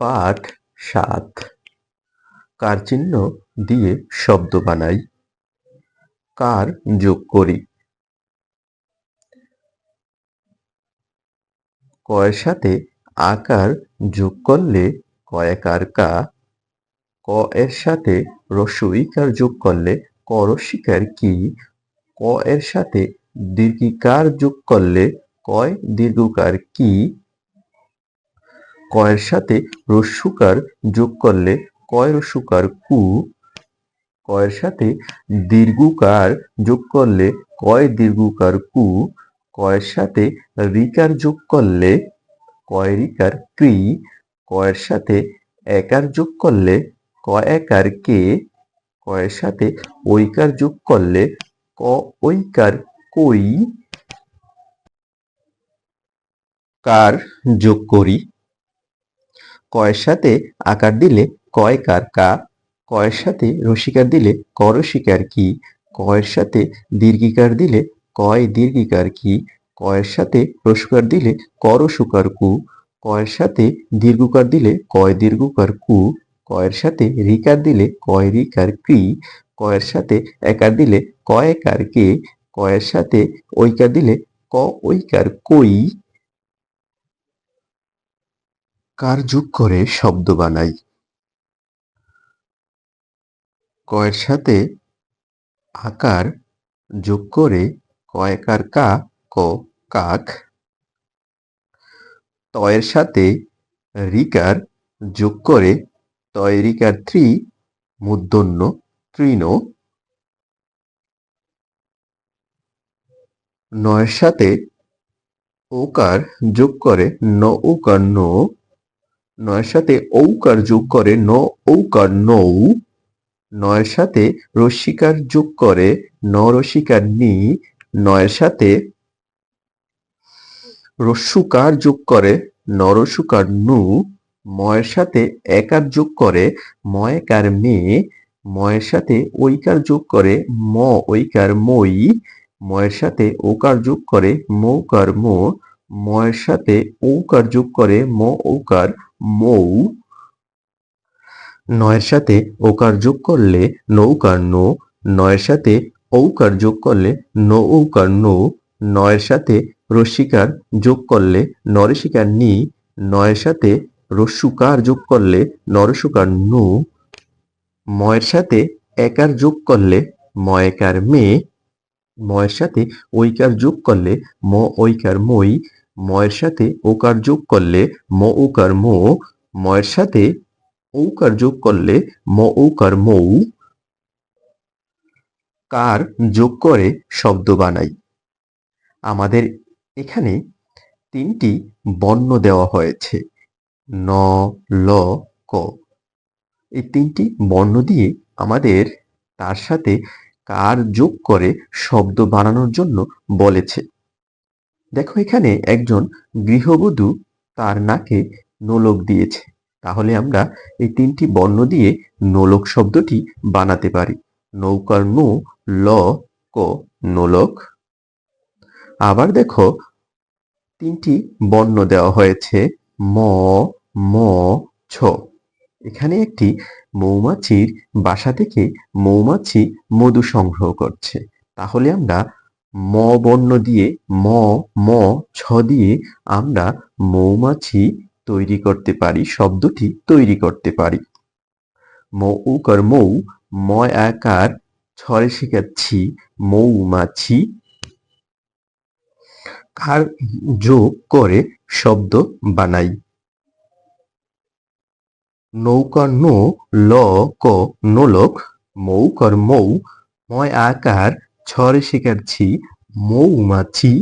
পাঠ সাত। কার চিহ্ন দিয়ে শব্দ বানাই? কার যোগ করি? কয়ের সাথে আকার যোগ করলে কয়াকার কা ক। এর সাথে রস্বইকার যোগ করলে করস্বীকার কি ক। এর সাথে দীর্ঘিকার যোগ করলে কয় দীর্ঘকার কি? কয়ের সাথে রস্যুকার যোগ করলে কয় রস্যুকার কু। কয়ের সাথে দীর্ঘকার যোগ করলে কয় দীর্ঘকার কু। কয়ের সাথে রিকার যোগ করলে কয় রিকার ক্রি কয়ের সাথে একার যোগ করলে কয় একার কে। কয়ের সাথে ঐকার যোগ করলে ক ঐকার কই। কার যোগ করি। কয়ের সাথে আকার দিলে কয় কার কা, কয়ের সাথে রসিকার দিলে করসিকার কি, কয়ের সাথে দীর্ঘিকার দিলে কয় দীর্ঘিকার কি, কয়ের সাথে রসুকার দিলে করসুকার কু, কয়ের সাথে দীর্ঘকার দিলে কয় দীর্ঘকার কু, কয়ের সাথে রিকার দিলে কয় রিকার ক্রি কয়ের সাথে একার দিলে কয় একার কে, কয়ের সাথে ঐকার দিলে ক ঐকার কই কার যোগ করে শব্দ বানাই? কয়ের সাথে আকার যোগ করে কয়েকার কা, ক, কাক। তয়ের সাথে রিকার যোগ করে তয় রিকার ত্রি, মূর্ধন্য, তৃণ। নয়ের সাথে ওকার যোগ করে ন, ওকার নো। নয়ের সাথে ঔকার যোগ করে ন, ঔকার নৌ। নয়ের সাথে রস্বীকার যোগ করে ন রসিকার নি। নয়ের সাথে রস্যুকার যোগ করে নরসুকার নু। ময়ের সাথে একার যোগ করে ময়কার মে। ময়ের সাথে ঐকার যোগ করে ম, ঐকার মই। ময়ের সাথে ওকার যোগ করে মৌকার মো। ময়ের সাথে ঔকার যোগ করে ম, ঔকার মৌ নয়ের সাথে ওকার যোগ করলে নৌকার নো, নয়ের সাথে ঔকার যোগ করলে নৌকার নো, নয়ের সাথে রস্বীকার যোগ করলে নরসিকার নি, নয়ের সাথে রস্যুকার যোগ করলে নরসুকার নু, ময়ের সাথে একার যোগ করলে ময়কার মে, ময়ের সাথে ঐকার যোগ করলে ম, ঐকার মই ময়ের সাথে ওকার যোগ করলে ম ওকার মো, ময়ের সাথে ঔকার যোগ করলে ম ঔকার মৌ। কার যোগ করে শব্দ বানাই। আমাদের এখানে তিনটি বর্ণ দেওয়া হয়েছে। ন, ল, ক। এই তিনটি বর্ণ দিয়ে আমাদের তার সাথে কার যোগ করে শব্দ বানানোর জন্য বলেছে। দেখো এখানে একজন গৃহবধূ তার নাকে নোলক দিয়েছে। তাহলে আমরা এই তিনটি বর্ণ দিয়ে নোলক শব্দটি বানাতে পারি। নৌকার নু, ল, ক, নোলক। আবার দেখো, তিনটি বর্ণ দেওয়া হয়েছে, ম ম, ছ। এখানে একটি মৌমাছির বাসা থেকে মৌমাছি মধু সংগ্রহ করছে। তাহলে আমরা ম বর্ণ দিয়ে ম ম, ছ দিয়ে আমরা মৌমাছি তৈরি করতে পারি, শব্দটি তৈরি করতে পারি। মৌকার মৌ ময় আকার ছড়ে শেখাচ্ছি, মৌমাছি। কার যোগ করে শব্দ বানাই? নৌকার নো, ল, ক নোলক মৌকার মৌ ময় আকার ছড়ে শেখাচ্ছি মৌমাছি